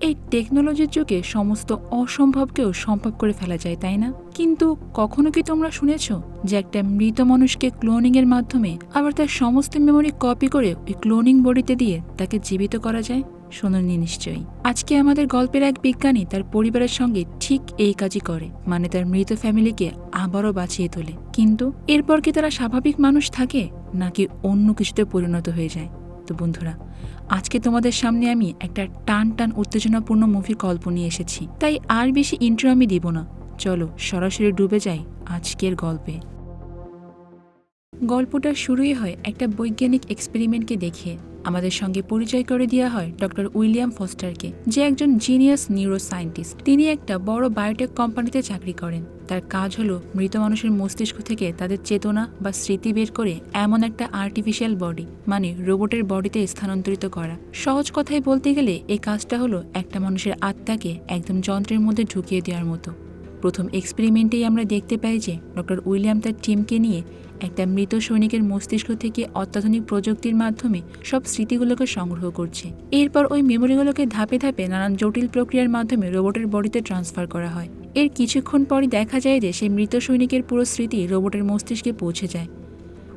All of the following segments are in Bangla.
এই টেকনোলজির যুগে সমস্ত অসম্ভবকেও সম্ভব করে ফেলা যায়, তাই না? কিন্তু কখনো কি তোমরা শুনেছ যে একটা মৃত মানুষকে ক্লোনিং এর মাধ্যমে আবার তার সমস্ত মেমোরি কপি করে ওই ক্লোনিং বডিতে দিয়ে তাকে জীবিত করা যায়? শোনেননি নিশ্চয়ই। আজকে আমাদের গল্পের এক বিজ্ঞানী তার পরিবারের সঙ্গে ঠিক এই কাজই করে মানে তার মৃত ফ্যামিলিকে আবারও বাঁচিয়ে তোলে। কিন্তু এরপর কি তারা স্বাভাবিক মানুষ থাকে নাকি অন্য কিছুতে পরিণত হয়ে যায়? তো বন্ধুরা, আজকে তোমাদের সামনে আমি একটা টান টান উত্তেজনাপূর্ণ মুভির গল্প নিয়ে এসেছি। তাই আর বেশি ইন্ট্রো আমি দিব না। চলো, সরাসরি ডুবে যাই আজকের গল্পে। গল্পটা শুরুই হয় একটা বৈজ্ঞানিক এক্সপেরিমেন্টকে দেখিয়ে আমাদের সঙ্গে পরিচয় করে দেওয়া হয় ডক্টর উইলিয়াম ফস্টারকে, যে একজন জিনিয়াস নিউরো সায়েন্টিস্ট তিনি একটা বড় বায়োটেক কোম্পানিতে চাকরি করেন। তার কাজ হলো মৃত মানুষের মস্তিষ্ক থেকে তাদের চেতনা বা স্মৃতি বের করে এমন একটা আর্টিফিশিয়াল বডি মানে রোবটের বডিতে স্থানান্তরিত করা। সহজ কথায় বলতে গেলে এই কাজটা হলো একটা মানুষের আত্মাকে একদম যন্ত্রের মধ্যে ঢুকিয়ে দেওয়ার মতো। প্রথম এক্সপেরিমেন্টেই আমরা দেখতে পাই যে ডক্টর উইলিয়াম তার টিমকে নিয়ে একটা মৃত সৈনিকের মস্তিষ্ক থেকে অত্যাধুনিক প্রযুক্তির মাধ্যমে সব স্মৃতিগুলোকে সংগ্রহ করছে। এরপর ওই মেমোরিগুলোকে ধাপে ধাপে নানান জটিল প্রক্রিয়ার মাধ্যমে রোবটের বডিতে ট্রান্সফার করা হয়। এর কিছুক্ষণ পরই দেখা যায় যে সেই মৃত সৈনিকের পুরো স্মৃতি রোবটের মস্তিষ্কে পৌঁছে যায়।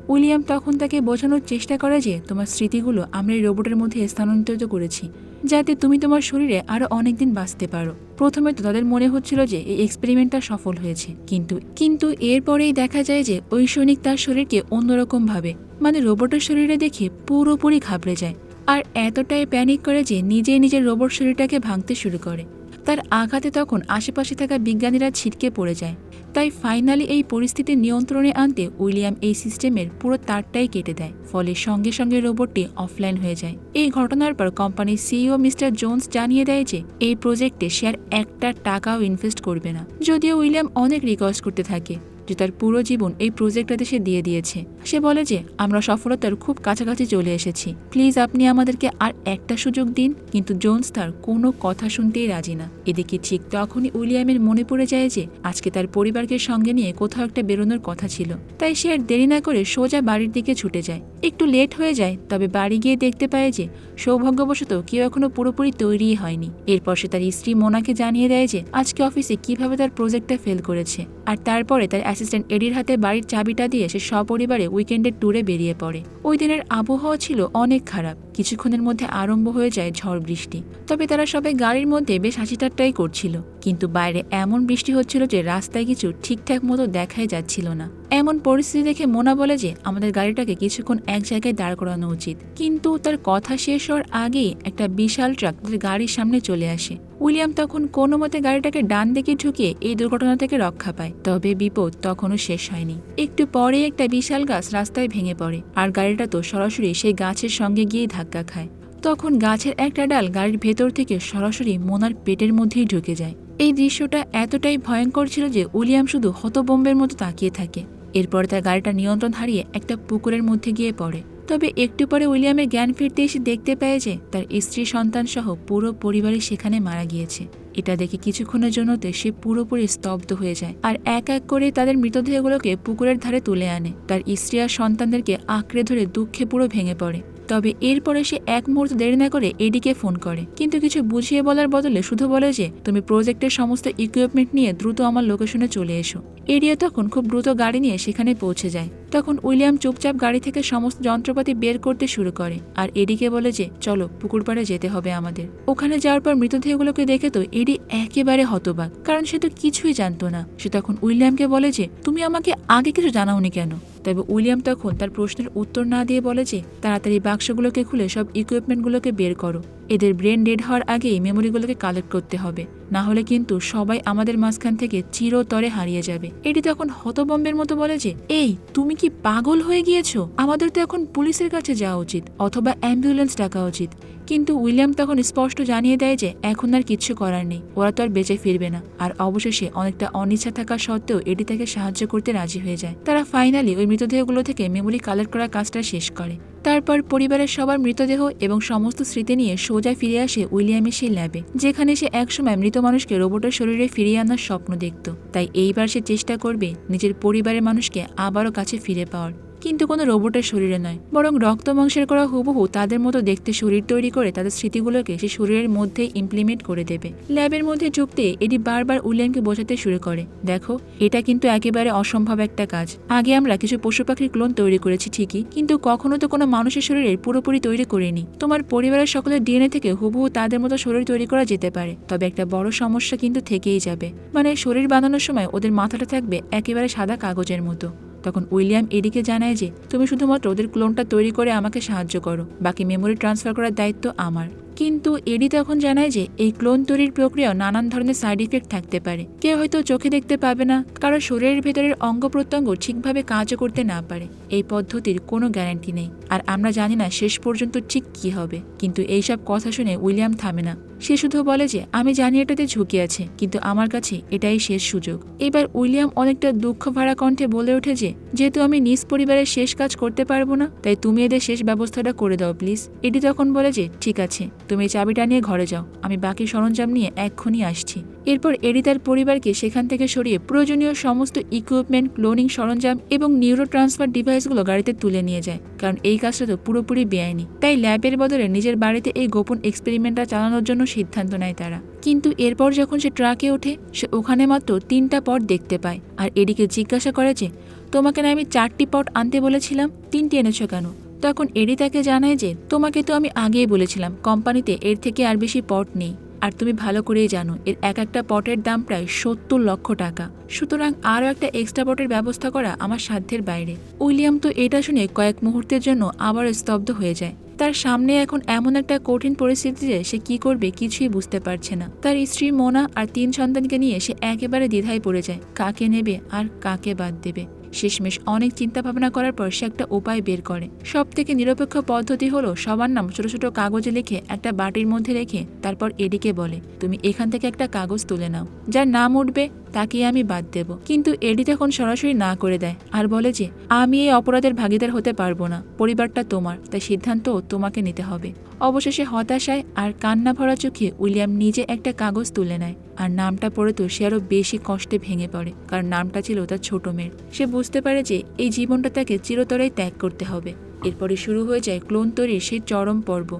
উইলিয়াম তখন তাকে বোঝানোর চেষ্টা করে যে তোমার স্মৃতিগুলো আমরা এই রোবটের মধ্যে স্থানান্তরিত করেছি। যাতে তুমি তোমার শরীরে আরও অনেকদিন বাঁচতে পারো। প্রথমে তো তাদের মনে হচ্ছিল যে এই এক্সপেরিমেন্টটা সফল হয়েছে। কিন্তু কিন্তু এরপরেই দেখা যায় যে ওই সৈনিক তার শরীরকে অন্যরকম ভাবে মানে রোবটের শরীরে দেখে পুরোপুরি ঘাবড়ে যায়। আর এতটাই প্যানিক করে যে নিজেই নিজের রোবট শরীরটাকে ভাঙতে শুরু করে। তার আঘাতে তখন আশেপাশে থাকা বিজ্ঞানীরা ছিটকে পড়ে যায়। তাই ফাইনালি এই পরিস্থিতি নিয়ন্ত্রণে আনতে উইলিয়াম এই সিস্টেমের পুরো তারটাই কেটে দেয়, ফলে সঙ্গে সঙ্গে রোবটটি অফলাইন হয়ে যায়। এই ঘটনার পর কোম্পানির সিইও মিস্টার জোন্স জানিয়ে দেয় যে, এই প্রজেক্টে শেয়ার একটা টাকাও ইনভেস্ট করবে না, যদিও উইলিয়াম অনেক রিকোয়েস্ট করতে থাকে। যে তার পুরো জীবন এই প্রজেক্টটাতে সে দিয়ে দিয়েছে। সে বলে যে, আমরা সফলতার খুব কাছাকাছি চলে এসেছি। প্লিজ আপনি আমাদেরকে আর একটা সুযোগ দিন। কিন্তু জোন্স তার কোনো কথা শুনতেই রাজি না। এদিকে ঠিক তখনই উইলিয়ামের মনে পড়ে যায় যে, আজকে তার পরিবারকে সঙ্গে নিয়ে কোথাও একটা বেরোনোর কথা ছিল। তাই সে আর দেরি না করে সোজা বাড়ির দিকে ছুটে যায়। একটু লেট হয়ে যায়, তবে বাড়ি গিয়ে দেখতে পায় যে, সৌভাগ্যবশত কেউ এখনও পুরোপুরি তৈরিই হয়নি। এরপর সে তার স্ত্রী মোনাকে জানিয়ে দেয় যে, আজকে অফিসে কীভাবে তার প্রজেক্টটা ফেল করেছে। আর তারপরে তার অ্যাসিস্ট্যান্ট এডির হাতে বাড়ির চাবিটা দিয়ে সে সপরিবারে উইকেন্ডের ট্যুরে বেরিয়ে পড়ে। ওই দিনের আবহাওয়া ছিল অনেক খারাপ। কিছুক্ষণের মধ্যে আরম্ভ হয়ে যায় ঝড় বৃষ্টি। তবে তারা সবাই গাড়ির মধ্যে বেশ হাসিটাট্টাই করছিল। কিন্তু বাইরে এমন বৃষ্টি হচ্ছিল যে রাস্তায় কিছু ঠিকঠাক মতো দেখাই যাচ্ছিল না। এমন পরিস্থিতি দেখে মোনা বলে যে, আমাদের গাড়িটাকে কিছুক্ষণ এক জায়গায় দাঁড় করানো উচিত। কিন্তু তার কথা শেষ হওয়ার আগেই একটা বিশাল ট্রাক তাদের গাড়ির সামনে চলে আসে। উইলিয়াম তখন কোনো মতে গাড়িটাকে ডান দিকে ঢুকিয়ে এই দুর্ঘটনা থেকে রক্ষা পায়। তবে বিপদ তখনও শেষ হয়নি। একটু পরে একটা বিশাল গাছ রাস্তায় ভেঙে পড়ে। আর গাড়িটা তো সরাসরি সেই গাছের সঙ্গে গিয়ে খায়। তখন গাছের একটা ডাল গাড়ির ভেতর থেকে সরাসরি মোনার পেটের মধ্যেই ঢুকে যায়। এই দৃশ্যটা এতটাই ভয়ঙ্কর ছিল যে উইলিয়াম শুধু হতবম্বের মতো তাকিয়ে থাকে। এরপর তার গাড়িটা নিয়ন্ত্রণ হারিয়ে একটা পুকুরের মধ্যে গিয়ে পড়ে। তবে একটু পরে উইলিয়ামের জ্ঞান ফিরতে এসে দেখতে পায় যে তার স্ত্রী, সন্তান সহ পুরো পরিবারই সেখানে মারা গিয়েছে। এটা দেখে কিছুক্ষণের জন্যতে সে পুরোপুরি স্তব্ধ হয়ে যায় আর এক এক করে তাদের মৃতদেহগুলোকে পুকুরের ধারে তুলে আনে। তার স্ত্রী আর সন্তানদেরকে আঁকড়ে ধরে দুঃখে পুরো ভেঙে পড়ে। তবে এরপরে সে এক মুহূর্ত দেরি না করে এডিকে ফোন করে। কিন্তু কিছু বুঝিয়ে বলার বদলে শুধু বলে যে, তুমি প্রজেক্টের সমস্ত ইকুইপমেন্ট নিয়ে দ্রুত আমার লোকেশনে চলে এসো। এডিও তখন খুব দ্রুত গাড়ি নিয়ে সেখানে পৌঁছে যায়। তখন উইলিয়াম চুপচাপ গাড়ি থেকে সমস্ত যন্ত্রপাতি বের করতে শুরু করে আর এডিকে বলে যে, চলো পুকুর পাড়ে যেতে হবে আমাদের। ওখানে যাওয়ার পর মৃতদেহগুলোকে দেখে তো এডি একেবারে হতবাক, কারণ সে তো কিছুই জানতো না। সে তখন উইলিয়ামকে বলে যে, তুমি আমাকে আগে কিছু জানাওনি কেন? তবে উইলিয়াম তখন তার প্রশ্নের উত্তর না দিয়ে বলে যে, তাড়াতাড়ি বাক্সগুলোকে খুলে সব ইকুইপমেন্টগুলোকে বের করো। এদের ব্রেন ডেড হওয়ার আগেই মেমোরিগুলোকে কালেক্ট করতে হবে। না হলে কিন্তু সবাই আমাদের মাঝখান থেকে চিরতরে হারিয়ে যাবে। এটি তখন হতবম্বের মতো বলে যে, এই, তুমি কি পাগল হয়ে গিয়েছো? আমাদের তো এখন পুলিশের কাছে যাওয়া উচিত অথবা অ্যাম্বুলেন্স ডাকা উচিত। কিন্তু উইলিয়াম তখন স্পষ্ট জানিয়ে দেয় যে, এখন আর কিচ্ছু করার নেই। ওরা তো আর বেঁচে ফিরবে না। আর অবশেষে অনেকটা অনিচ্ছা থাকা সত্ত্বেও এটি তাকে সাহায্য করতে রাজি হয়ে যায়। তারা ফাইনালি ওই মৃতদেহগুলো থেকে মেমোরি কালেক্ট করার কাজটা শেষ করে। তারপর পরিবারের সবার মৃতদেহ এবং সমস্ত স্মৃতি নিয়ে সোজা ফিরে আসে উইলিয়ামের সেই ল্যাবে, যেখানে সে একসময় মৃত মানুষকে রোবটের শরীরে ফিরিয়ে আনার স্বপ্ন দেখত। তাই এইবার সে চেষ্টা করবে নিজের পরিবারের মানুষকে আবারও কাছে ফিরে পাওয়ার। কিন্তু কোনো রোবটের শরীরে নয়। বরং রক্ত মাংসের করা হুবহু তাদের মতো দেখতে শরীর তৈরি করে তাদের স্মৃতিগুলোকে সে শরীরের মধ্যে ইমপ্লিমেন্ট করে দেবে। ল্যাবের মধ্যে যুক্তে এটি বারবার উলিয়ামকে বোঝাতে শুরু করে। দেখো, এটা কিন্তু একেবারে অসম্ভব একটা কাজ। আগে আমরা কিছু পশু পাখির ক্লোন তৈরি করেছি ঠিকই, কিন্তু কখনো তো কোনো মানুষের শরীরের পুরোপুরি তৈরি করিনি। তোমার পরিবারের সকলের ডিএনএ থেকে হুবহু তাদের মতো শরীর তৈরি করা যেতে পারে, তবে একটা বড় সমস্যা কিন্তু থেকেই যাবে। মানে শরীর বানানোর সময় ওদের মাথাটা থাকবে একেবারে সাদা কাগজের মতো। তখন উইলিয়াম এডিকে জানায় যে, তুমি শুধুমাত্র ওদের ক্লোনটা তৈরি করে আমাকে সাহায্য করো। বাকি মেমোরি ট্রান্সফার করার দায়িত্ব আমার। কিন্তু এডি তখন জানায় যে এই ক্লোন তৈরির প্রক্রিয়াও নানান ধরনের সাইড ইফেক্ট থাকতে পারে। কেউ হয়তো চোখে দেখতে পাবে না কারও শরীরের ভেতরের অঙ্গ প্রত্যঙ্গ ঠিকভাবে কাজও করতে না পারে। এই পদ্ধতির কোনো গ্যারান্টি নেই। আর আমরা জানি না শেষ পর্যন্ত ঠিক কি হবে। কিন্তু এইসব কথা শুনে উইলিয়াম থামে না। সে শুধু বলে যে, আমি জানি এটাতে ঝুঁকি আছে, কিন্তু আমার কাছে এটাই শেষ সুযোগ। এবার উইলিয়াম অনেকটা দুঃখ ভাড়া কণ্ঠে বলে ওঠে যে, যেহেতু আমি নিজ পরিবারের শেষ কাজ করতে পারব না, তাই তুমি এদের শেষ ব্যবস্থাটা করে দাও, প্লিজ। এটি তখন বলে যে, ঠিক আছে। তুমি চাবিটা নিয়ে ঘরে যাও। আমি বাকি সরঞ্জাম নিয়ে এক্ষুনি আসছি। এরপর এডি তার পরিবারকে সেখান থেকে সরিয়ে প্রয়োজনীয় সমস্ত ইকুইপমেন্ট ক্লোনিং সরঞ্জাম এবং নিউরো ট্রান্সফার ডিভাইসগুলো গাড়িতে তুলে নিয়ে যায়। কারণ এই কাজটা তো পুরোপুরি বেআইনি। তাই ল্যাবের বদলে নিজের বাড়িতে এই গোপন এক্সপেরিমেন্টটা চালানোর জন্য সিদ্ধান্ত নেয় তারা। কিন্তু এরপর যখন সে ট্রাকে ওঠে, সে ওখানে মাত্র তিনটা পট দেখতে পায়। আর এডিকে জিজ্ঞাসা করে যে, তোমাকে না আমি চারটি পট আনতে বলেছিলাম? তিনটি এনেছো কেন? তখন এডি তাকে জানায় যে, তোমাকে তো আমি আগেই বলেছিলাম, কোম্পানিতে এর থেকে আর বেশি পট নেই। আর তুমি ভালো করেই জানো, এর এক একটা পটের দাম প্রায় সত্তর লক্ষ টাকা। সুতরাং আরও একটা এক্সট্রা পটের ব্যবস্থা করা আমার সাধ্যের বাইরে। উইলিয়াম তো এটা শুনে কয়েক মুহূর্তের জন্য আবার স্তব্ধ হয়ে যায়। তার সামনে এখন এমন একটা কঠিন পরিস্থিতি যে, সে কি করবে কিছুই বুঝতে পারছে না। তার স্ত্রী মোনা আর তিন সন্তানকে নিয়ে সে একেবারে দ্বিধায় পড়ে যায়, কাকে নেবে আর কাকে বাদ দেবে। শেষমেশ অনেক চিন্তা ভাবনা করার পর সে একটা উপায় বের করে। সব থেকে নিরপেক্ষ পদ্ধতি হলো সবার নাম ছোট ছোট কাগজে লিখে একটা বাটির মধ্যে রেখে তারপর এডিকে বলে, তুমি এখান থেকে একটা কাগজ তুলে নাও। যার নাম উঠবে তাকে আমি বাদ দেব। কিন্তু এডি তখন সরাসরি না করে দেয় আর বলে যে, আমি এই অপরাধের ভাগিদার হতে পারব না। পরিবারটা তোমার, তাই সিদ্ধান্ত তোমাকে নিতে হবে। অবশেষে হতাশায় আর কান্না ভরা চোখে উইলিয়াম নিজে একটা কাগজ তুলে নেয় আর নামটা পড়ে তো সে আরও বেশি কষ্টে ভেঙে পড়ে, কারণ নামটা ছিল তার ছোট মেয়ের। সে বুঝতে পারে যে এই জীবনটা তাকে চিরতরেই ত্যাগ করতে হবে। এরপরে শুরু হয়ে যায় ক্লোন তৈরির সেই চরম পর্ব।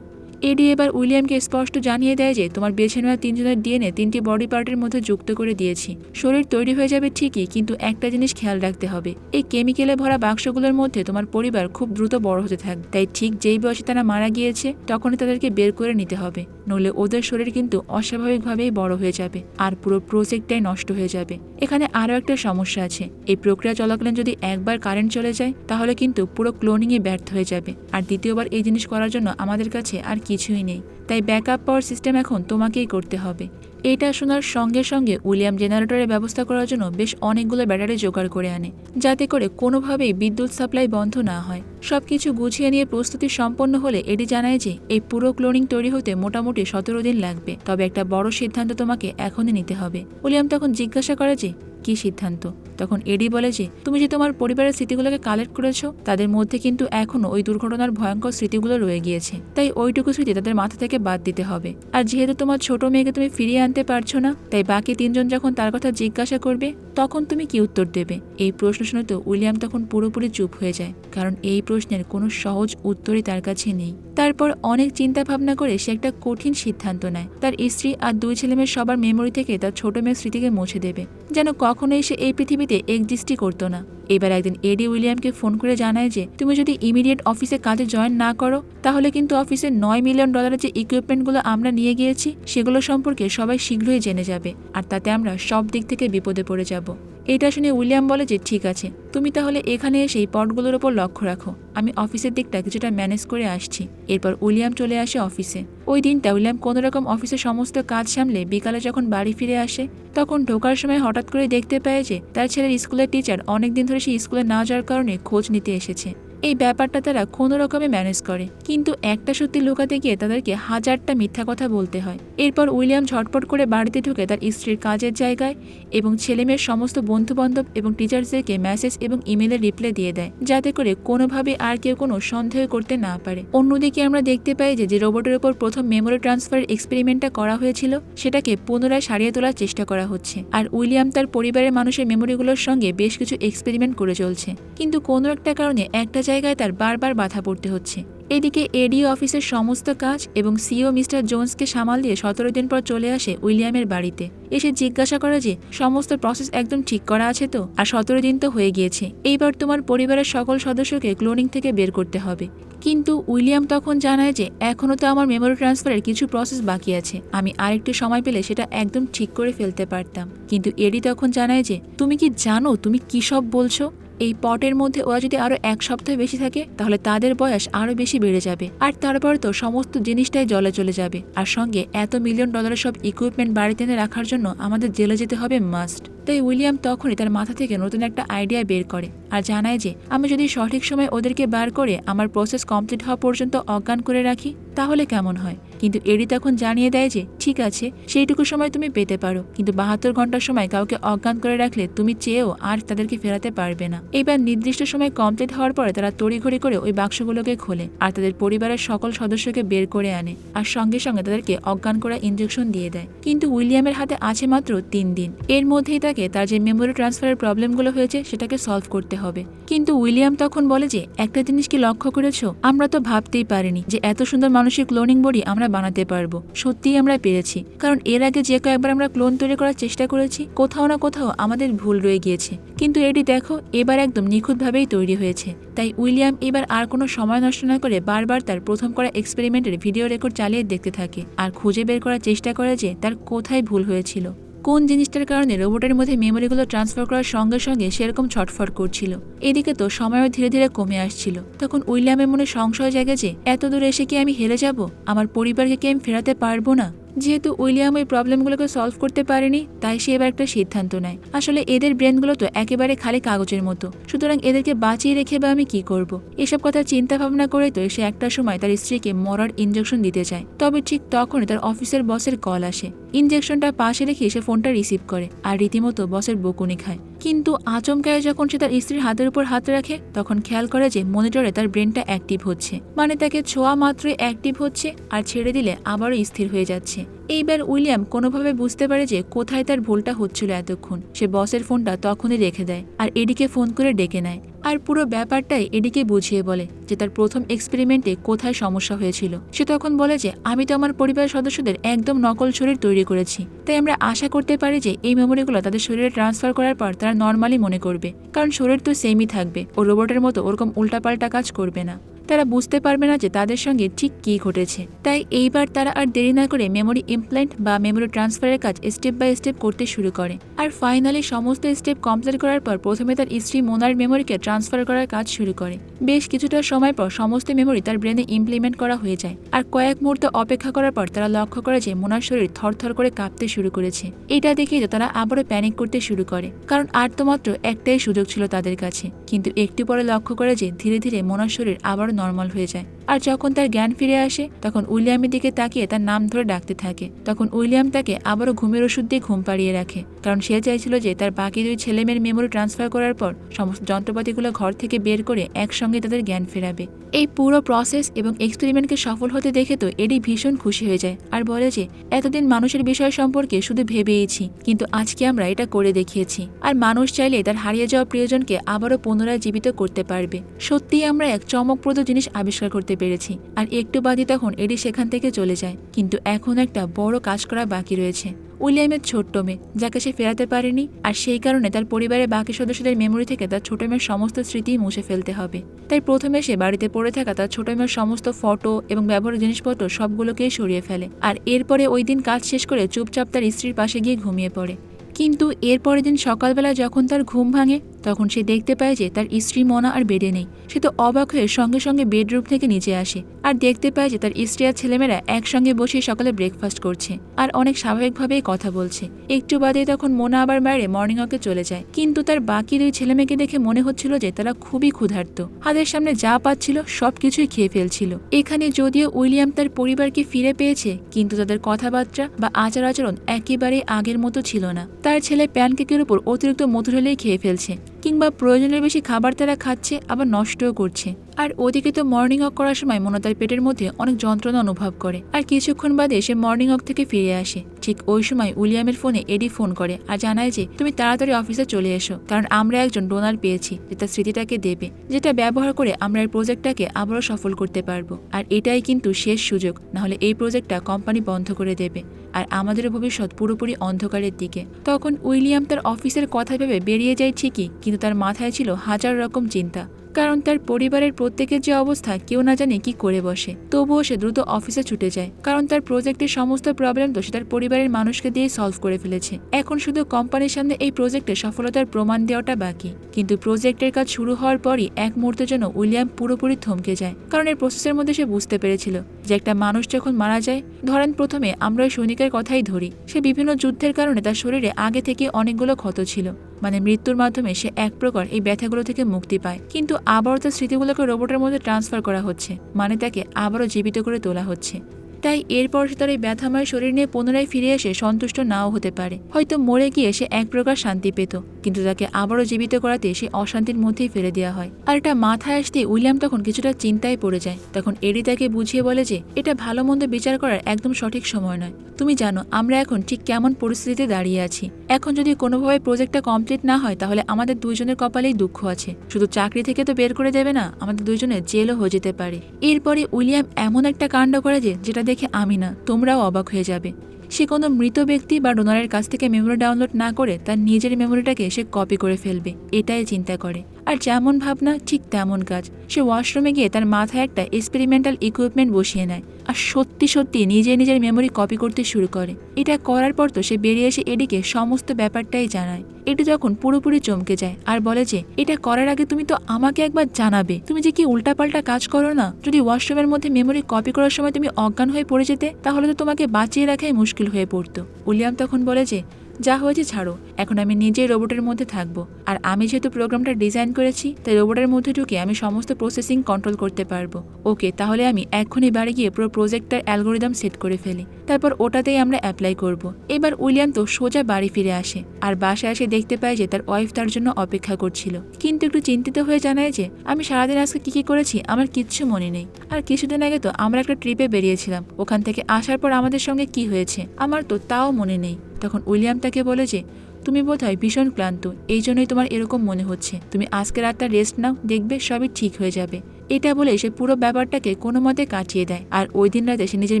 এডি এবার উইলিয়ামকে স্পষ্ট জানিয়ে দেয় যে তোমার বেছে নেওয়া তিনজনের ডিএনএ তিনটি বডি পার্টের মধ্যে যুক্ত করে দিয়েছি। শরীর তৈরি হয়ে যাবে ঠিকই, কিন্তু একটা জিনিস খেয়াল রাখতে হবে। এই কেমিক্যালে ভরা বাক্সগুলোর মধ্যে তোমার পরিবার খুব দ্রুত বড় হতে থাকবে। তাই ঠিক যেই বয়সে তারা মারা গিয়েছে, তখনই তাদেরকে বের করে নিতে হবে। নইলে ওদের শরীর কিন্তু অস্বাভাবিকভাবেই বড় হয়ে যাবে আর পুরো প্রজেক্টটাই নষ্ট হয়ে যাবে। এখানে আরও একটা সমস্যা আছে। এই প্রক্রিয়া চলাকালীন যদি একবার কারেন্ট চলে যায়, তাহলে কিন্তু পুরো ক্লোনিংয়ে ব্যর্থ হয়ে যাবে। আর দ্বিতীয়বার এই জিনিস করার জন্য আমাদের কাছে আর কিছুই নেই। তাই ব্যাকআপ পাওয়ার সিস্টেম এখন তোমাকেই করতে হবে। এটা শোনার সঙ্গে সঙ্গে উইলিয়াম জেনারেটরের ব্যবস্থা করার জন্য বেশ অনেকগুলো ব্যাটারি জোগাড় করে আনে, যাতে করে কোনোভাবেই বিদ্যুৎ সাপ্লাই বন্ধ না হয়। সবকিছু গুছিয়ে নিয়ে প্রস্তুতি সম্পন্ন হলে এটি জানায় যে এই পুরো ক্লোনিং তৈরি হতে মোটামুটি সতেরো দিন লাগবে। তবে একটা বড় সিদ্ধান্ত তোমাকে এখনই নিতে হবে। উইলিয়াম তখন জিজ্ঞাসা করে যে, কি সিদ্ধান্ত? তখন এডি বলে যে, তুমি যে তোমার পরিবারের স্মৃতিগুলোকে কালেক্ট করেছ, তাদের মধ্যে কিন্তু এখনও ওই দুর্ঘটনার ভয়ঙ্কর স্মৃতিগুলো রয়ে গিয়েছে। তাই ওইটুকু স্মৃতি তাদের মাথা থেকে বাদ দিতে হবে। আর যেহেতু তোমার ছোট মেয়েকে তুমি ফিরিয়ে আনতে পারছ না? তাই বাকি তিনজন যখন তার কথা জিজ্ঞাসা করবে, তখন তুমি কি উত্তর দেবে? এই প্রশ্ন শুনে তো উইলিয়াম তখন পুরোপুরি চুপ হয়ে যায়, কারণ এই প্রশ্নের কোনো সহজ উত্তরই তার কাছে নেই। তারপর অনেক চিন্তা ভাবনা করে সে একটা কঠিন সিদ্ধান্ত নেয়। তার স্ত্রী আর দুই ছেলেমেয়ের সবার মেমোরি থেকে তার ছোট মেয়ের স্মৃতিকে মুছে দেবে। যেন কখনোই সে এই পৃথিবীতে এক্সিস্টই করতো না। এবার একদিন এডি উইলিয়ামকে ফোন করে জানায় যে, তুমি যদি ইমিডিয়েট অফিসে কাজে জয়েন না করো, তাহলে কিন্তু অফিসে নয় মিলিয়ন ডলারের যে ইকুইপমেন্টগুলো আমরা নিয়ে গিয়েছি, সেগুলো সম্পর্কে সবাই শীঘ্রই জেনে যাবে। আর তাতে আমরা সব দিক থেকে বিপদে পড়ে যাব। এটা শুনে উইলিয়াম বলে যে, ঠিক আছে, তুমি তাহলে এখানে এসে এই পটগুলোর ওপর লক্ষ্য রাখো। আমি অফিসের দিকটা কিছুটা ম্যানেজ করে আসছি। এরপর উইলিয়াম চলে আসে অফিসে। ওই দিনটা উইলিয়াম কোনোরকম অফিসের সমস্ত কাজ সামলে বিকালে যখন বাড়ি ফিরে আসে, তখন ঢোকার সময় হঠাৎ করে দেখতে পায় যে, তার ছেলের স্কুলের টিচার অনেকদিন ধরে সে স্কুলে না যাওয়ার কারণে খোঁজ নিতে এসেছে। এই ব্যাপারটা তারা কোনো রকমে ম্যানেজ করে। কিন্তু একটা সত্যি লুকাতে গিয়ে তাদেরকে হাজারটা মিথ্যা কথা বলতে হয়। এরপর উইলিয়াম ঝটপট করে বাড়িতে ঢুকে তার স্ত্রীর কাজের জায়গায় এবং ছেলেমেয়ের সমস্ত বন্ধুবান্ধব এবং টিচার্সদেরকে মেসেজ এবং ইমেলের রিপ্লাই দিয়ে দেয়, যাতে করে কোনোভাবে আর কেউ কোনো সন্দেহ করতে না পারে। অন্যদিকে আমরা দেখতে পাই যে যে রোবটের উপর প্রথম মেমোরি ট্রান্সফার এক্সপেরিমেন্টটা করা হয়েছিল, সেটাকে পুনরায় সারিয়ে তোলার চেষ্টা করা হচ্ছে। আর উইলিয়াম তার পরিবারের মানুষের মেমোরিগুলোর সঙ্গে বেশ কিছু এক্সপেরিমেন্ট করে চলছে। কিন্তু কোনো একটা কারণে একটা জায়গায় তার বারবার বাধা পড়তে হচ্ছে। এদিকে এডি অফিসের সমস্ত কাজ এবং সিও মিস্টার জোন্সকে সামাল দিয়ে সতেরো দিন পর চলে আসে উইলিয়ামের বাড়িতে। এসে জিজ্ঞাসা করে যে, সমস্ত প্রসেস একদম ঠিক করা আছে তো? আর সতেরো দিন তো হয়ে গিয়েছে। এইবার তোমার পরিবারের সকল সদস্যকে ক্লোনিং থেকে বের করতে হবে। কিন্তু উইলিয়াম তখন জানায় যে এখনও তো আমার মেমোরি ট্রান্সফারের কিছু প্রসেস বাকি আছে। আমি আরেকটু সময় পেলে সেটা একদম ঠিক করে ফেলতে পারতাম। কিন্তু এডি তখন জানায় যে, তুমি কি জানো? তুমি কি সব বলছো? এই পটের মধ্যে ওরা যদি আরও এক সপ্তাহ বেশি থাকে, তাহলে তাদের বয়স আরও বেশি বেড়ে যাবে। আর তারপর তো সমস্ত জিনিসটাই জলে চলে যাবে। আর সঙ্গে এত মিলিয়ন ডলারের সব ইকুইপমেন্ট বাড়িতে এনে রাখার জন্য আমাদের জেলে যেতে হবে মাস্ট তাই উইলিয়াম তখনই তার মাথা থেকে নতুন একটা আইডিয়া বের করে আর জানায় যে, আমি যদি সঠিক সময় ওদেরকে বার করে আমার প্রসেস কমপ্লিট হওয়া পর্যন্ত অজ্ঞান করে রাখি, তাহলে কেমন হয়? কিন্তু এডি তখন জানিয়ে দেয় যে, ঠিক আছে, সেইটুকু সময় তুমি পেতে পারো, কিন্তু বাহাত্তর ঘণ্টার সময় কাউকে অজ্ঞান করে রাখলে তুমি চেয়েও আর তাদেরকে ফেরাতে পারবে না। এবার নির্দিষ্ট সময় কমপ্লিট হওয়ার পরে তারা তড়িঘড়ি করে ওই বাক্সগুলোকে খোলে আর তাদের পরিবারের সকল সদস্যকে বের করে আনে আর সঙ্গে সঙ্গে তাদেরকে অজ্ঞান করা ইঞ্জেকশন দিয়ে দেয়। কিন্তু উইলিয়ামের হাতে আছে মাত্র তিন দিন। এর মধ্যেই তাকে তার যে মেমোরি ট্রান্সফারের প্রবলেমগুলো হয়েছে সেটাকে সলভ করতে হবে। কিন্তু উইলিয়াম তখন বলে যে, একটা জিনিস কি লক্ষ্য করেছ? আমরা তো ভাবতেই পারিনি যে এত সুন্দর মানুষের ক্লোনিং বডি আমরা বানাতে পারব। সত্যিই আমরা পেরেছি। কারণ এর আগে যে কয়েকবার আমরা ক্লোন তৈরি করার চেষ্টা করেছি, কোথাও না কোথাও আমাদের ভুল রয়ে গিয়েছে। কিন্তু এটি দেখো, এবার একদম নিখুঁতভাবেই তৈরি হয়েছে। তাই উইলিয়াম এবার আর কোনো সময় নষ্ট না করে বারবার তার প্রথম করা এক্সপেরিমেন্টের ভিডিও রেকর্ড চালিয়ে দেখতে থাকে। আর খুঁজে বের করার চেষ্টা করে যে তার কোথায় ভুল হয়েছিল। কোন জিনিসটার কারণে রোবটের মধ্যে মেমোরিগুলো ট্রান্সফার করার সঙ্গে সঙ্গে সেরকম ছটফট করছিল? এদিকে তো সময়ও ধীরে ধীরে কমে আসছিল। তখন উইলিয়ামের মনে সংশয় জাগে যে, এত দূরে এসে কি আমি হেরে যাব? আমার পরিবারকে কি আমি ফেরাতে পারব না? যেহেতু উইলিয়াম ওই প্রবলেমগুলোকে সলভ করতে পারেনি, তাই সে এবার একটা সিদ্ধান্ত নেয়। আসলে এদের ব্রেনগুলো তো একেবারে খালি কাগজের মতো। সুতরাং এদেরকে বাঁচিয়ে রেখে বা আমি কি করব? এসব কথা চিন্তা ভাবনা করে তো সে একটা সময় তার স্ত্রীকে মরার ইঞ্জেকশন দিতে চায়। তবে ঠিক তখনই তার অফিসের বসের কল আসে। ইঞ্জেকশনটা পাশে রেখে সে ফোনটা রিসিভ করে আর রীতিমতো বসের বকুনি খায়। কিন্তু আচমকায় যখন সে তার স্ত্রীর হাতের উপর হাত রাখে, তখন খেয়াল করে যে মনিটরে তার ব্রেনটা অ্যাক্টিভ হচ্ছে। মানে তাকে ছোঁয়া মাত্রই অ্যাক্টিভ হচ্ছে আর ছেড়ে দিলে আবারও স্থির হয়ে যাচ্ছে। এইবার উইলিয়াম কোনোভাবে বুঝতে পারে যে কোথায় তার ভুলটা হচ্ছিল এতক্ষণ। সে বসের ফোনটা তখনই রেখে দেয় আর এডিকে ফোন করে ডেকে নেয়। আর পুরো ব্যাপারটাই এডিকে বুঝিয়ে বলে যে তার প্রথম এক্সপেরিমেন্টে কোথায় সমস্যা হয়েছিল। সে তখন বলে যে, আমি তো আমার পরিবারের সদস্যদের একদম নকল শরীর তৈরি করেছি। তাই আমরা আশা করতে পারি যে এই মেমোরিগুলো তাদের শরীরে ট্রান্সফার করার পর তারা নর্মালি মনে করবে। কারণ শরীর তো সেমই থাকবে। ও রোবটের মতো ওরকম উল্টাপাল্টা কাজ করবে না। তারা বুঝতে পারবে না যে তাদের সঙ্গে ঠিক কী ঘটেছে। তাই এইবার তারা আর দেরি না করে মেমোরি ইমপ্ল্যান্ট বা মেমোরি ট্রান্সফারের কাজ স্টেপ বাই স্টেপ করতে শুরু করে। আর ফাইনালি সমস্ত স্টেপ কমপ্লিট করার পর প্রথমে তার স্ত্রী মোনার মেমোরিকে ট্রান্সফার করার কাজ শুরু করে। বেশ কিছুটা সময় পর সমস্ত মেমোরি তার ব্রেনে ইমপ্লিমেন্ট করা হয়ে যায়। আর কয়েক মুহূর্ত অপেক্ষা করার পর তারা লক্ষ্য করে যে মোনার শরীর থরথর করে কাঁপতে শুরু করেছে। এটা দেখেই তো তারা আবারও প্যানিক করতে শুরু করে। কারণ আর তো মাত্র একটাই সুযোগ ছিল তাদের কাছে। কিন্তু একটু পরে লক্ষ্য করে যে ধীরে ধীরে মোনার শরীর আবারও নর্মাল হয়ে যায়। আর যখন তার জ্ঞান ফিরে আসে, তখন উইলিয়ামের দিকে তাকিয়ে তার নাম ধরে ডাকতে থাকে। তখন উইলিয়াম তাকে আবারও ঘুমের ওষুধ দিয়ে ঘুম পাড়িয়ে রাখে। কারণ সে চাইছিল যে তার বাকি দুই ছেলেমেয়ের মেমোরি ট্রান্সফার করার পর সমস্ত যন্ত্রপাতিগুলো ঘর থেকে বের করে একসঙ্গে তাদের জ্ঞান ফেরাবে। এই পুরো প্রসেস এবং এক্সপেরিমেন্টকে সফল হতে দেখে তো এডি ভীষণ খুশি হয়ে যায় আর বলে যে, এতদিন মানুষের বিষয় সম্পর্কে শুধু ভেবেইছি, কিন্তু আজকে আমরা এটা করে দেখিয়েছি। আর মানুষ চাইলে তার হারিয়ে যাওয়া প্রিয়জনকে আবারও পুনরায় জীবিত করতে পারবে। সত্যিই আমরা এক চমকপ্রদ জিনিস আবিষ্কার করতে পেরেছি আর একটু বাদই তখন এডি সেখান থেকে চলে যায়। কিন্তু এখন একটা বড় কাজ করা বাকি রয়েছে। উইলিয়ামের ছোট্ট মেয়ে, যাকে সে ফেরাতে পারেনি আর সেই কারণে তার পরিবারের বাকি সদস্যদের মেমোরি থেকে তার ছোট মেয়ের সমস্ত স্মৃতি মুছে ফেলতে হবে। তাই প্রথমে সে বাড়িতে পড়ে থাকা তার ছোট মেয়ের সমস্ত ফটো এবং ব্যবহার জিনিসপত্র সবগুলোকেই সরিয়ে ফেলে আর এরপরে ওই দিন কাজ শেষ করে চুপচাপ তার স্ত্রীর পাশে গিয়ে ঘুমিয়ে পড়ে। কিন্তু এর পরের দিন সকালবেলা যখন তার ঘুম ভাঙে তখন সে দেখতে পায় যে তার স্ত্রী মনা আর বেডে নেই। সে তো অবাক হয়ে সঙ্গে সঙ্গে বেডরুম থেকে নিচে আসে আর দেখতে পায় যে তার স্ত্রী আর ছেলেমেয়েরা একসঙ্গে বসে সকালে ব্রেকফাস্ট করছে আর অনেক স্বাভাবিকভাবেই কথা বলছে। একটু বাদে তখন মোনা আবার বাইরে মর্নিং ওয়াকে চলে যায়। কিন্তু তার বাকি দুই ছেলেমেয়েকে দেখে মনে হচ্ছিল যে তারা খুবই ক্ষুধার্ত। হাতের সামনে যা পাচ্ছিল সবকিছুই খেয়ে ফেলছিল। এখানে যদিও উইলিয়াম তার পরিবারকে ফিরে পেয়েছে, কিন্তু তাদের কথাবার্তা বা আচার আচরণ একেবারে আগের মতো ছিল না। তার ছেলে প্যানকেকের উপর অতিরিক্ত মধুর হলেই খেয়ে ফেলছে। কিংবা প্রয়োজনের বেশি খাবার তারা খাচ্ছে আবার নষ্টও করছে। আর ওদিকে তো মর্নিং ওয়াক করার সময় মনে তার পেটের মধ্যে অনেক যন্ত্রণা অনুভব করে। আর কিছুক্ষণ বাদে সে মর্নিং ওয়াক থেকে ফিরে আসে। ঠিক ওই সময় উইলিয়ামের ফোনে এডি ফোন করে আর জানায় যে, তুমি তাড়াতাড়ি অফিসে চলে এসো, কারণ আমরা একজন ডোনার পেয়েছি যে তার স্মৃতিটাকে দেবে, যেটা ব্যবহার করে আমরা এই প্রজেক্টটাকে আবারও সফল করতে পারব। আর এটাই কিন্তু শেষ সুযোগ নাহলে এই প্রজেক্টটা কোম্পানি বন্ধ করে দেবে। আর আমাদের ভবিষ্যৎ পুরোপুরি অন্ধকারের দিকে। তখন উইলিয়াম তার অফিসের কথা ভেবে বেরিয়ে যায় ঠিকই, কিন্তু তার মাথায় ছিল হাজার রকম চিন্তা। কারণ তার পরিবারের প্রত্যেকের যে অবস্থা, কেউ না জানে কি করে বসে। তবুও সে দ্রুত অফিসে ছুটে যায়, কারণ তার প্রজেক্টের সমস্ত প্রবলেম তো সে তার পরিবারের মানুষকে দিয়ে সলভ করে ফেলেছে। এখন শুধু কোম্পানির সামনে এই প্রজেক্টে সফলতার প্রমাণ দেওয়াটা বাকি। কিন্তু প্রজেক্টের কাজ শুরু হওয়ার পরই এক মুহূর্তের জন্য উইলিয়াম পুরোপুরি থমকে যায়, কারণ এর প্রসেসের মধ্যে সে বুঝতে পেরেছিল যে একটা মানুষ যখন মারা যায়, ধরেন প্রথমে আমরা ওই সৈনিকের কথাই ধরি, সে বিভিন্ন যুদ্ধের কারণে তার শরীরে আগে থেকে অনেকগুলো ক্ষত ছিল। মানে মৃত্যুর মাধ্যমে সে এক প্রকার এই ব্যথাগুলো থেকে মুক্তি পায়। কিন্তু আবারও তার স্মৃতিগুলোকে রোবটের মধ্যে ট্রান্সফার করা হচ্ছে মানে তাকে আবারও জীবিত করে তোলা হচ্ছে। তাই এরপর সে তার এই ব্যথাময় শরীর নিয়ে পুনরায় ফিরে এসে সন্তুষ্ট নাও হতে পারে। হয়তো মরে গিয়ে সে এক প্রকার শান্তি পেত, কিন্তু তাকে আবারও জীবিত করাতে সে অশান্তির মধ্যেই ফেলে দেওয়া হয়। আর এটা মাথায় আসতে উইলিয়াম তখন কিছুটা চিন্তায় পড়ে যায়। তখন এডি তাকে বুঝিয়ে বলে যে, এটা ভালো মন্দ বিচার করার একদম সঠিক সময় নয়। তুমি জানো, আমরা এখন ঠিক কেমন পরিস্থিতিতে দাঁড়িয়ে আছি। এখন যদি কোনোভাবে প্রজেক্টটা কমপ্লিট না হয়, তাহলে আমাদের দুইজনের কপালেই দুঃখ আছে। শুধু চাকরি থেকে তো বের করে দেবে না, আমাদের দুইজনের জেলও হয়ে যেতে পারে। এরপরে উইলিয়াম এমন একটা কাণ্ড করে যে, যেটা দেখে আমি না তোমরাও অবাক হয়ে যাবে। সে কোনো মৃত ব্যক্তি বা ডোনারের কাছ থেকে মেমোরি ডাউনলোড না করে তার নিজের মেমোরিটাকে সে কপি করে ফেলবে, এটাই চিন্তা করে। আর যেমন ভাবনা, ঠিক তেমন কাজ। সে ওয়াশরুমে গিয়ে তার মাথায় একটা এক্সপেরিমেন্টাল ইকুইপমেন্ট বসিয়ে নেয়। আর সত্যি সত্যি নিজে নিজের মেমোরি কপি করতে শুরু করে। এটা করার পর তো সে বেরিয়ে এসে এডিকে সমস্ত ব্যাপারটাই জানায়। এটি যখন পুরোপুরি চমকে যায় আর বলে যে, এটা করার আগে তুমি তো আমাকে একবার জানাবে। তুমি যে কি উল্টাপাল্টা কাজ করো না? যদি ওয়াশরুমের মধ্যে মেমোরি কপি করার সময় তুমি অজ্ঞান হয়ে পড়ে যেতে, তাহলে তো তোমাকে বাঁচিয়ে রাখাই মুশকিল হয়ে পড়তো। উইলিয়াম তখন বলে যে যা হয়েছে ছাড়ো, এখন আমি নিজেই রোবটের মধ্যে থাকব। আর আমি যেহেতু প্রোগ্রামটা ডিজাইন করেছি, তাই রোবটের মধ্যে ঢুকে আমি সমস্ত প্রসেসিং কন্ট্রোল করতে পারব। ওকে, তাহলে আমি এক্ষুনি বাড়ি গিয়ে পুরো প্রজেক্টটার অ্যালগোরিদম সেট করে ফেলি। তারপর ওটাতেই আমরা অ্যাপ্লাই করব। এবার উইলিয়াম তো সোজা বাড়ি ফিরে আসে আর বাসায় এসে দেখতে পায় যে তার ওয়াইফ তার জন্য অপেক্ষা করছিল। কিন্তু একটু চিন্তিত হয়ে জানায় যে, আমি সারাদিন আজকে কি কি করেছি? আমার কিচ্ছু মনে নেই। আর কিছুদিন আগে তো আমরা একটা ট্রিপে বেরিয়েছিলাম। ওখান থেকে আসার পর আমাদের সঙ্গে কি হয়েছে? আমার তো তাও মনে নেই। তখন উইলিয়াম তাকে বলে যে, তুমি বোধহয় ভীষণ ক্লান্ত। এই জন্যই তোমার এরকম মনে হচ্ছে। তুমি আজকে রাতটা রেস্ট নাও, দেখবে সবই ঠিক হয়ে যাবে। এটা বলে সে পুরো ব্যাপারটাকে কোনো মতে কাটিয়ে দেয়, আর ওই দিন রাতে সে নিজের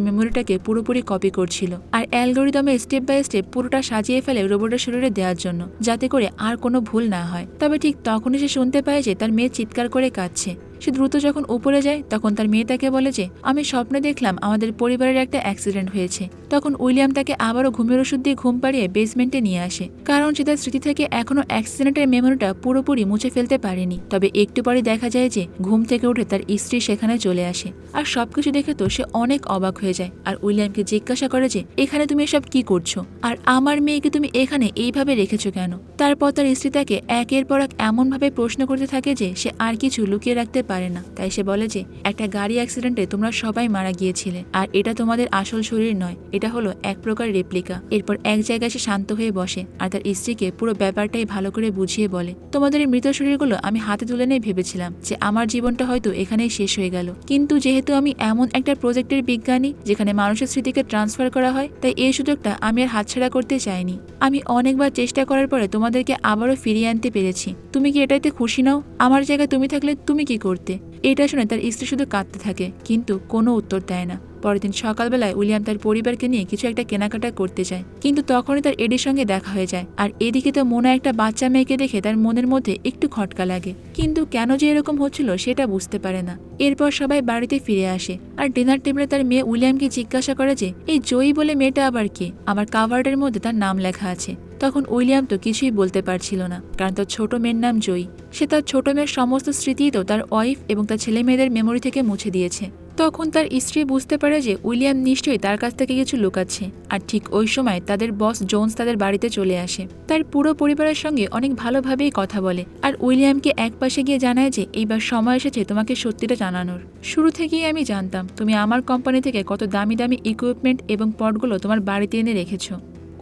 মেমোরিটাকে পুরোপুরি কপি করছিল। আর অ্যালগোরিদমে স্টেপ বাই স্টেপ পুরোটা সাজিয়ে ফেলে রোবটের শরীরে দেওয়ার জন্য, যাতে করে আর কোনো ভুল না হয়। তবে ঠিক তখনই সে শুনতে পায় যে তার মেয়ে চিৎকার করে কাঁদছে। সে দ্রুত যখন উপরে যায়, তখন তার মেয়ে তাকে বলে যে, আমি স্বপ্নে দেখলাম আমাদের পরিবারের একটা অ্যাক্সিডেন্ট হয়েছে। তখন উইলিয়াম তাকে আবারও ঘুমের ওষুধ দিয়ে ঘুম পাড়িয়ে বেসমেন্টে নিয়ে আসে, কারণ সে তার স্মৃতি থেকে এখনও অ্যাক্সিডেন্টের মেমোরিটা পুরোপুরি মুছে ফেলতে পারেনি। তবে একটু পরে দেখা যায় যে, ঘুম থেকে উঠে তার স্ত্রী সেখানে চলে আসে। আর সবকিছু দেখে তো সে অনেক অবাক হয়ে যায়। আর উইলিয়ামকে জিজ্ঞাসা করে যে, এখানে তুমি এসব কি করছ? আর আমার মেয়েকে তুমি এখানে এইভাবে রেখেছো কেন? তারপর তার স্ত্রী তাকে একের পর এক এমনভাবে প্রশ্ন করতে থাকে যে, সে আর কিছু লুকিয়ে রাখতে পারে না। তাই সে বলে যে, একটা গাড়ি অ্যাক্সিডেন্টে তোমরা সবাই মারা গিয়েছিলে, আর এটা তোমাদের আসল শরীর নয়। এটা হলো এক প্রকার রেপ্লিকা এরপর এক জায়গায় সে শান্ত হয়ে বসে, আর তার স্ত্রীকে পুরো ব্যাপারটাই ভালো করে বুঝিয়ে বলে, তোমাদের এই মৃত শরীরগুলো আমি হাতে তুলে নিয়ে ভেবেছিলাম যে আমার জীবনটা হয়তো এখানেই শেষ হয়ে গেল। কিন্তু যেহেতু আমি এমন একটা প্রজেক্টের বিজ্ঞানী, যেখানে মানুষের স্মৃতিকে ট্রান্সফার করা হয়, তাই এই সুযোগটা আমি আর হাতছাড়া করতে চাইনি। আমি অনেকবার চেষ্টা করার পরে তোমাদেরকে আবারও ফিরিয়ে আনতে পেরেছি। তুমি কি এটাইতে খুশি নাও? আমার জায়গায় তুমি থাকলে তুমি কি করতে? এটা শুনে তার স্ত্রী শুধু কাঁদতে থাকে, কিন্তু কোনো উত্তর দেয় না। পরের দিন সকালবেলায় উইলিয়াম তার পরিবারকে নিয়ে কিছু একটা কেনাকাটা করতে যায়, কিন্তু তখনই তার এডির সঙ্গে দেখা হয়ে যায়। আর এদিকে তো মোনা একটা বাচ্চা মেয়েকে দেখে তার মনের মধ্যে একটু খটকা লাগে। কিন্তু কেন যে এরকম হচ্ছিল সেটা বুঝতে পারে না। এরপর সবাই বাড়িতে ফিরে আসে, আর ডিনার টেবিলে তার মেয়ে উইলিয়ামকে জিজ্ঞাসা করে যে, এই জয়ী বলে মেয়েটা আবার কে? আমার কাভার্ডের মধ্যে তার নাম লেখা আছে। তখন উইলিয়াম তো কিছুই বলতে পারছিল না, কারণ তার ছোট মেয়ের নাম জয়ী। সে তার ছোট মেয়ের সমস্ত স্মৃতি তো তার ওয়াইফ এবং তার ছেলে মেয়েদের মেমোরি থেকে মুছে দিয়েছে। তখন তার স্ত্রী বুঝতে পারে যে উইলিয়াম নিশ্চয়ই তার কাছ থেকে কিছু লুকাচ্ছে, আর ঠিক ওই সময় তাদের বস জোন্স তাদের বাড়িতে চলে আসে। তার পুরো পরিবারের সঙ্গে অনেক ভালোভাবেই কথা বলে, আর উইলিয়ামকে এক পাশে গিয়ে জানায় যে এইবার সময় এসেছে তোমাকে সত্যিটা জানানোর। শুরু থেকেই আমি জানতাম, তুমি আমার কোম্পানি থেকে কত দামি দামি ইকুইপমেন্ট এবং পটগুলো তোমার বাড়িতে এনে রেখেছো।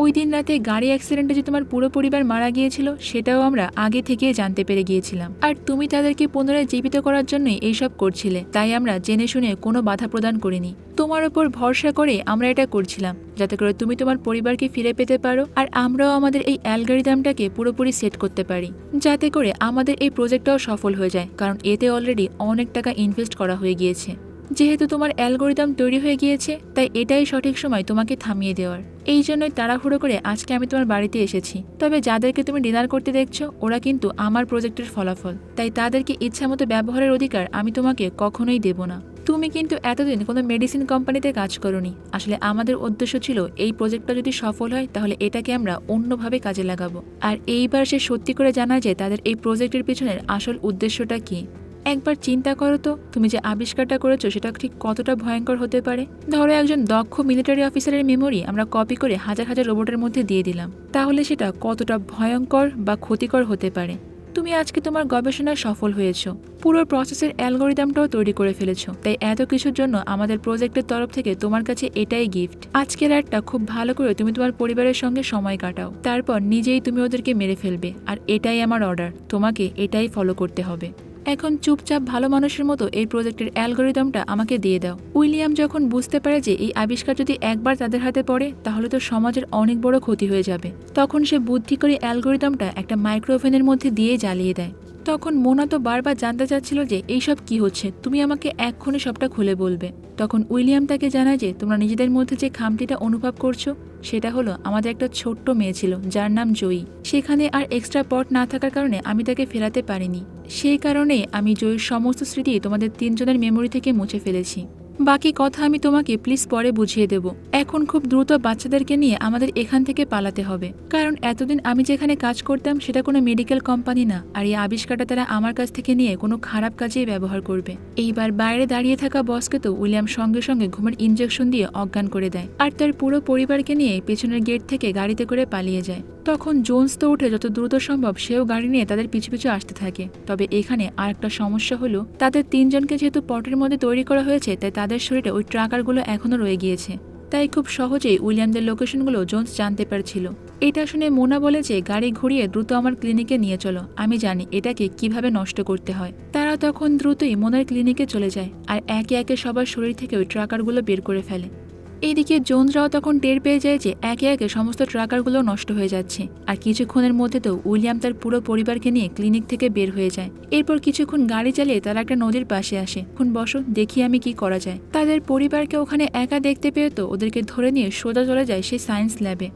ওই দিন রাতে গাড়ি অ্যাক্সিডেন্টে যে তোমার পুরো পরিবার মারা গিয়েছিল, সেটাও আমরা আগে থেকে জানতে পেরে গিয়েছিলাম। আর তুমি তাদেরকে পুনরায় জীবিত করার জন্যই এইসব করছিলে, তাই আমরা জেনে শুনে কোনো বাধা প্রদান করিনি। তোমার ওপর ভরসা করে আমরা এটা করছিলাম, যাতে করে তুমি তোমার পরিবারকে ফিরে পেতে পারো, আর আমরাও আমাদের এই অ্যালগারিদামটাকে পুরোপুরি সেট করতে পারি, যাতে করে আমাদের এই প্রজেক্টটাও সফল হয়ে যায়, কারণ এতে অলরেডি অনেক টাকা ইনভেস্ট করা হয়ে গিয়েছে। যেহেতু তোমার অ্যালগোরিদম তৈরি হয়ে গিয়েছে, তাই এটাই সঠিক সময় তোমাকে থামিয়ে দেওয়ার। এই জন্যই তাড়াহুড়ো করে আজকে আমি তোমার বাড়িতে এসেছি। তবে যাদেরকে তুমি ডিনার করতে দেখছ, ওরা কিন্তু আমার প্রজেক্টের ফলাফল। তাই তাদেরকে ইচ্ছামতো ব্যবহারের অধিকার আমি তোমাকে কখনোই দেব না। তুমি কিন্তু এতদিন কোনো মেডিসিন কোম্পানিতে কাজ করনি। আসলে আমাদের উদ্দেশ্য ছিল, এই প্রজেক্টটা যদি সফল হয়, তাহলে এটাকে আমরা অন্যভাবে কাজে লাগাবো। আর এইবার সে সত্যি করে জানা যে তাদের এই প্রজেক্টের পিছনের আসল উদ্দেশ্যটা কী। একবার চিন্তা করো তো, তুমি যে আবিষ্কারটা করেছ সেটা ঠিক কতটা ভয়ঙ্কর হতে পারে? ধরো একজন দক্ষ মিলিটারি অফিসারের মেমোরি আমরা কপি করে হাজার হাজার রোবটের মধ্যে দিয়ে দিলাম। তাহলে সেটা কতটা ভয়ঙ্কর বা ক্ষতিকর হতে পারে? তুমি আজকে তোমার গবেষণায় সফল হয়েছ। পুরো প্রসেসের অ্যালগোরিদমটাও তৈরি করে ফেলেছ। তাই এত কিছুর জন্য আমাদের প্রজেক্টের তরফ থেকে তোমার কাছে এটাই গিফট আজকের একটা খুব ভালো করে তুমি তোমার পরিবারের সঙ্গে সময় কাটাও। তারপর নিজেই তুমি ওদেরকে মেরে ফেলবে। আর এটাই আমার অর্ডার তোমাকে এটাই ফলো করতে হবে। এখন চুপচাপ ভালো মানুষের মতো এই প্রজেক্টের অ্যালগোরিদমটা আমাকে দিয়ে দাও। উইলিয়াম যখন বুঝতে পারে যে এই আবিষ্কার যদি একবার তাদের হাতে পড়ে, তাহলে তো সমাজের অনেক বড় ক্ষতি হয়ে যাবে। তখন সে বুদ্ধি করে অ্যালগোরিদমটা একটা মাইক্রোওভেনের মধ্যে দিয়ে জ্বালিয়ে দেয়। তখন মোনা তো বারবার জানতে চাচ্ছিল যে এইসব কি হচ্ছে, তুমি আমাকে এক্ষুনি সবটা খুলে বলবে। তখন উইলিয়াম তাকে জানায় যে তোমরা নিজেদের মধ্যে যে খামতিটা অনুভব করছ, সেটা হলো আমাদের একটা ছোট্ট মেয়ে ছিল, যার নাম জয়ী। সেখানে আর এক্সট্রা পট না থাকার কারণে আমি তাকে ফেরাতে পারিনি। সেই কারণে আমি জয়ীর সমস্ত স্মৃতি তোমাদের তিনজনের মেমোরি থেকে মুছে ফেলেছি। বাকি কথা আমি তোমাকে প্লিজ পরে বুঝিয়ে দেব। এখন খুব দ্রুত বাচ্চাদেরকে নিয়ে আমাদের এখান থেকে পালাতে হবে। কারণ এতদিন আমি যেখানে কাজ করতাম সেটা কোনো মেডিকেল কোম্পানি না, আর এই আবিষ্কারটা তারা আমার কাছ থেকে নিয়ে কোনো খারাপ কাজেই ব্যবহার করবে। এইবার বাইরে দাঁড়িয়ে থাকা বসকে তো উইলিয়াম সঙ্গে সঙ্গে ঘুমের ইঞ্জেকশন দিয়ে অজ্ঞান করে দেয়, আর তার পুরো পরিবারকে নিয়ে পেছনের গেট থেকে গাড়িতে করে পালিয়ে যায়। তখন জোন্স তো উঠে যত দ্রুত সম্ভব সেও গাড়ি নিয়ে তাদের পিছু পিছু আসতে থাকে। তবে এখানে আর একটা সমস্যা হলো, তাদের তিনজনকে যেহেতু পটের মধ্যে তৈরি করা হয়েছে, তাই তাদের শরীরে ওই ট্রাকারগুলো এখনও রয়ে গিয়েছে। তাই খুব সহজেই উইলিয়ামদের লোকেশনগুলো জোন্স জানতে পারছিল। এটা শুনে মোনা বলে যে, গাড়ি ঘুরিয়ে দ্রুত আমার ক্লিনিকে নিয়ে চলো। আমি জানি এটাকে কীভাবে নষ্ট করতে হয়। তারা তখন দ্রুতই মোনার ক্লিনিকে চলে যায় আর একে একে সবার শরীর থেকে ওই ট্রাকারগুলো বের করে ফেলে। এদিকে জোনরাও তখন টের পেয়ে যায় যে একে একে সমস্ত ট্রাকারগুলো নষ্ট হয়ে যাচ্ছে। আর কিছুক্ষণের মধ্যে তো উইলিয়াম তার পুরো পরিবারকে নিয়ে ক্লিনিক থেকে বের হয়ে যায়। এরপর কিছুক্ষণ গাড়ি চালিয়ে তারা একটা নদীর পাশে আসে। এখন বসো, দেখি আমি কি করা যায়। তাদের পরিবারকে ওখানে একা দেখতে পেয়ে তো ওদেরকে ধরে নিয়ে সোজা চলে যায় সেই সায়েন্স ল্যাবে।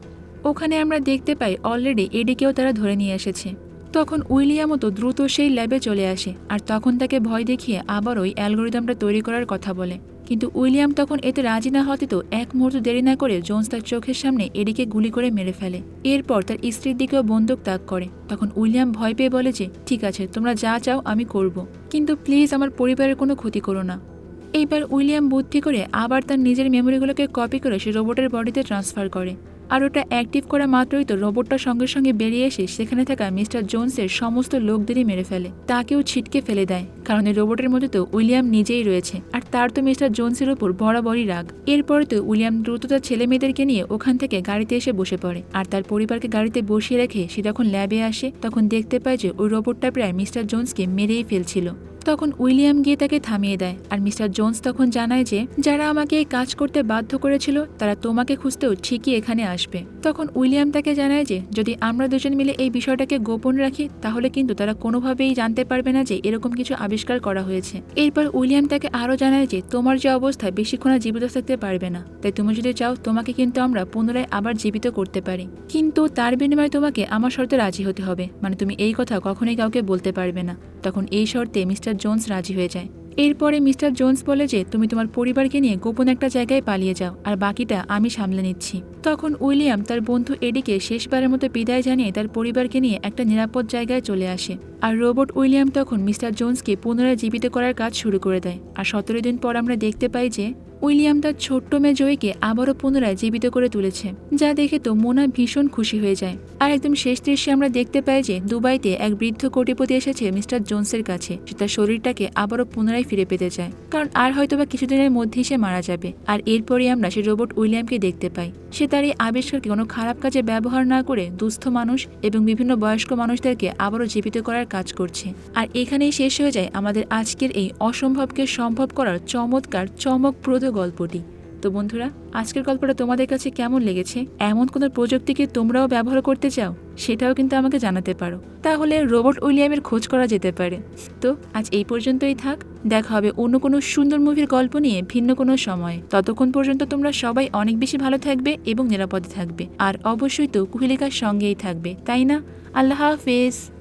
ওখানে আমরা দেখতে পাই অলরেডি এডিকেও তারা ধরে নিয়ে এসেছে। তখন উইলিয়ামও তো দ্রুত সেই ল্যাবে চলে আসে আর তখন তাকে ভয় দেখিয়ে আবার ওই অ্যালগোরিদমটা তৈরি করার কথা বলে। কিন্তু উইলিয়াম তখন এতে রাজি না হতে তো এক মুহূর্ত দেরি না করে জোন্স তার চোখের সামনে এডিকে গুলি করে মেরে ফেলে। এরপর তার স্ত্রীর দিকেও বন্দুক তাক করে। তখন উইলিয়াম ভয় পেয়ে বলে যে, ঠিক আছে, তোমরা যা চাও আমি করব। কিন্তু প্লিজ আমার পরিবারের কোনো ক্ষতি করো না। এইবার উইলিয়াম বুদ্ধি করে আবার তার নিজের মেমোরিগুলোকে কপি করে সে রোবটের বডিতে ট্রান্সফার করে। আর ওটা অ্যাক্টিভ করা মাত্রই তো রোবটটা সঙ্গে সঙ্গে বেরিয়ে এসে সেখানে থাকা মিস্টার জোনসের সমস্ত লোকদেরই মেরে ফেলে। তাকেও ছিটকে ফেলে দেয়, কারণ এই রোবটের মধ্যে তো উইলিয়াম নিজেই রয়েছে, আর তার তো মিস্টার জোনসের উপর বরাবরই রাগ। এরপরে তো উইলিয়াম দ্রুত তার ছেলে মেয়েদেরকে নিয়ে ওখান থেকে গাড়িতে এসে বসে পড়ে, আর তার পরিবারকে গাড়িতে বসিয়ে রেখে সে যখন ল্যাবে আসে, তখন দেখতে পায় যে ওই রোবটটা প্রায় মিস্টার জোনসকে মেরেই ফেলছিল। তখন উইলিয়াম গিয়ে তাকে থামিয়ে দেয় আর মিস্টার জোন্স তখন জানায় যে, যারা আমাকে এই কাজ করতে বাধ্য করেছিল, তারা তোমাকে খুঁজতেও ঠিকই এখানে আসবে। তখন উইলিয়াম তাকে জানায় যে, যদি আমরা দুজন মিলে এই বিষয়টাকে গোপন রাখি, তাহলে কিন্তু তারা কোনোভাবেই জানতে পারবে না যে এরকম কিছু আবিষ্কার করা হয়েছে। এরপর উইলিয়াম তাকে আরও জানায় যে, তোমার যে অবস্থা বেশিক্ষণ জীবিত থাকতে পারবে না। তাই তুমি যদি চাও, তোমাকে কিন্তু আমরা পুনরায় আবার জীবিত করতে পারি। কিন্তু তার বিনিময়ে তোমাকে আমার শর্তে রাজি হতে হবে। মানে তুমি এই কথা কখনোই কাউকে বলতে পারবে না। তখন এই শর্তে মিস্টার জোন্স রাজি হয়ে যায়। এরপরে মিস্টার জোন্স বলে যে, তুমি তোমার পরিবারকে নিয়ে গোপন একটা জায়গায় পালিয়ে যাও, আর বাকিটা আমি সামলে নিচ্ছি। তখন উইলিয়াম তার বন্ধু এডিকে শেষবারের মতো বিদায় জানিয়ে তার পরিবারকে নিয়ে একটা নিরাপদ জায়গায় চলে আসে। আর রোবট উইলিয়াম তখন মিস্টার জোন্সকে পুনরায় জীবিত করার কাজ শুরু করে দেয়। আর সতেরো দিন পর আমরা দেখতে পাই যে উইলিয়াম তার ছোট্ট মেয়ে জয়ীকে আবারও পুনরায় জীবিত করে তুলেছে, যা দেখে তো মোনা ভীষণ খুশি হয়ে যায়। আর একদম শেষ দৃশ্যে আমরা দেখতে পাই যে দুবাইতে এক বৃদ্ধ কোটিপতি এসেছে মিস্টার জোনসের কাছে। সে তার শরীরটাকে আবারও পুনরায় ফিরে পেতে চায়, কারণ আর হয়তোবা কিছুদিনের মধ্যেই সে মারা যাবে। আর এরপরই আমরা সে রোবট উইলিয়ামকে দেখতে পাই। সে তার এই আবিষ্কারকে কোনো খারাপ কাজে ব্যবহার না করে দুস্থ মানুষ এবং বিভিন্ন বয়স্ক মানুষদেরকে আবারও জীবিত করার কাজ করছে। আর এখানেই শেষ হয়ে যায় আমাদের আজকের এই অসম্ভবকে সম্ভব করার চমৎকার, চমকপ্রদ গল্পটি। তো বন্ধুরা, আজকের গল্পটা তোমাদের কাছে কেমন লেগেছে? এমন কোনো প্রযুক্তিকে তোমরাও ব্যবহার করতে চাও? সেটাও কিন্তু আমাকে জানাতে পারো। তাহলে রোবট উইলিয়ামের খোঁজ করা যেতে পারে। তো আজ এই পর্যন্তই থাক। দেখা হবে অন্য কোনো সুন্দর মুভির গল্প নিয়ে ভিন্ন কোনো সময়। ততক্ষণ পর্যন্ত তোমরা সবাই অনেক বেশি ভালো থাকবে এবং নিরাপদে থাকবে। আর অবশ্যই তো কুহিলিকার সঙ্গেই থাকবে, তাই না? আল্লাহ হাফেজ।